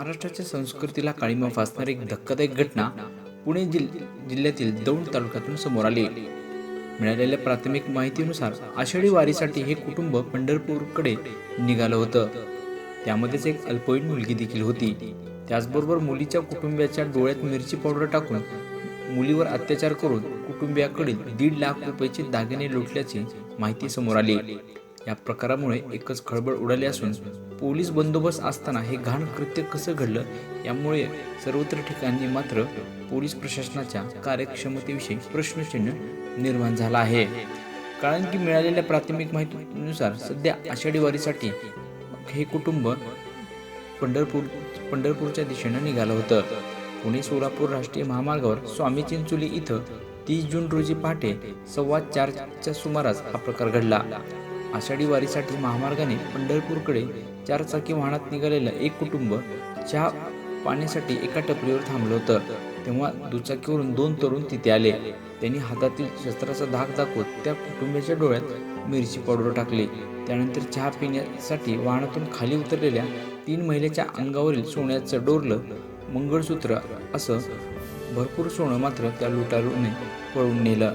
महाराष्ट्राच्या संस्कृतीला काळीमा फासणारी एक धक्कादायक घटना पुणे जिल जिल्ह्यातील दौंड तालुक्यातून समोर आली. मिळालेल्या प्राथमिक माहितीनुसार आषाढी वारीसाठी हे कुटुंब पंढरपूरकडे निघालं होतं. त्यामध्येच एक अल्पवयीन मुलगी देखील होती. त्याचबरोबर मुलीच्या कुटुंबियाच्या डोळ्यात मिरची पावडर टाकून मुलीवर अत्याचार करून कुटुंबियाकडील दीड लाख रुपयाचे दागिने लुटल्याची माहिती समोर आली. या प्रकारामुळे एकच खळबळ उडाली असून पोलीस बंदोबस्त असताना हे घाण कृत्य कसं घडलं यामुळे सर्वत्र ठिकाणी मात्र पोलीस प्रशासनाच्या कार्यक्षमतेविषयी प्रश्नचिन्ह निर्माण झाला आहे. कारण की मिळालेल्या प्राथमिक माहितीनुसार सध्या आषाढी वारीसाठी हे कुटुंब पंढरपूर पंढरपूरच्या दिशेनं निघालं होतं. पुणे सोलापूर राष्ट्रीय महामार्गावर स्वामी चिंचोली इथं तीस जून रोजी पहाटे सव्वा चारच्या सुमारास हा प्रकार घडला. आषाढी वारीसाठी महामार्गाने पंढरपूरकडे चारचाकी वाहनात निघालेलं एक कुटुंब चहा पाण्यासाठी एका टपरीवर थांबलं होतं. तेव्हा दुचाकीवरून दोन तरुण तिथे आले. त्यांनी हातातील शस्त्राचा धाक दाखवत त्या कुटुंबियाच्या डोळ्यात मिरची पावडर टाकली. त्यानंतर चहा पिण्यासाठी वाहनातून खाली उतरलेल्या तीन महिलेच्या अंगावरील सोन्याचं डोरलं मंगळसूत्र असं भरपूर सोनं मात्र त्या लुटारूने पळून नेलं.